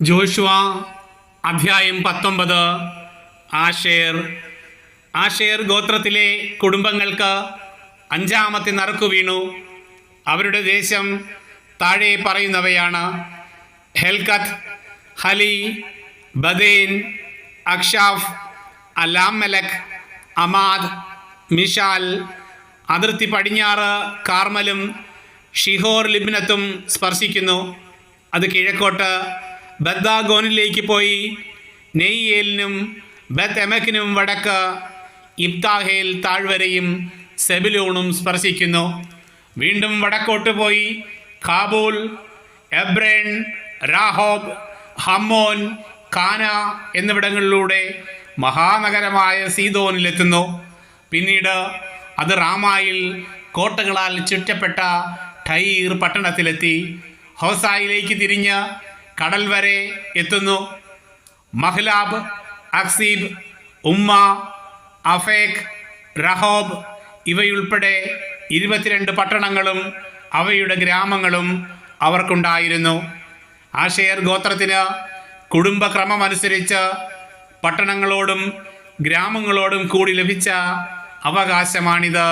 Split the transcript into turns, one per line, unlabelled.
Joshua അധ്യായം പത്തൊമ്പത് ആഷേർ. ആഷേർ ഗോത്രത്തിലെ കുടുംബങ്ങൾക്ക് അഞ്ചാമത്തെ നറുക്കു വീണു. അവരുടെ ദേശം താഴെ പറയുന്നവയാണ് ഹെൽക്കത്ത് ഹലി ബദേൻ അക്ഷാഫ് അലാമലക് അമാദ് മിഷാൽ അതിർത്തി പടിഞ്ഞാറ് കാർമലും ഷിഹോർ ലിബ്നത്തും സ്പർശിക്കുന്നു. അത് കിഴക്കോട്ട് ബദ്ദാഗോനിലേക്ക് പോയി. നെയ്യേലിനും ബത്ത് എമക്കിനും വടക്ക് ഇബ്താഹേൽ താഴ്വരയും സെബിലൂണും സ്പർശിക്കുന്നു. വീണ്ടും വടക്കോട്ട് പോയി. കാബൂൾ എബ്രേൻ രാഹോബ് ഹമ്മോൻ കാന എന്നിവിടങ്ങളിലൂടെ മഹാനഗരമായ സീതോനിലെത്തുന്നു പിന്നീട് അത് റാമായിൽ കോട്ടകളാൽ ചുറ്റപ്പെട്ട ടൈർ പട്ടണത്തിലെത്തി. ഹോസായിലേക്ക് തിരിഞ്ഞ് കടൽ വരെ എത്തുന്നു. മഹ്ലാബ് അക്സീബ് ഉമ്മ അഫേഖ് റഹോബ് ഇവയുൾപ്പെടെ ഇരുപത്തിരണ്ട് പട്ടണങ്ങളും അവയുടെ ഗ്രാമങ്ങളും അവർക്കുണ്ടായിരുന്നു. ആഷേർ ഗോത്രത്തിന് കുടുംബക്രമമനുസരിച്ച് പട്ടണങ്ങളോടും ഗ്രാമങ്ങളോടും കൂടി ലഭിച്ച അവകാശമാണിത്.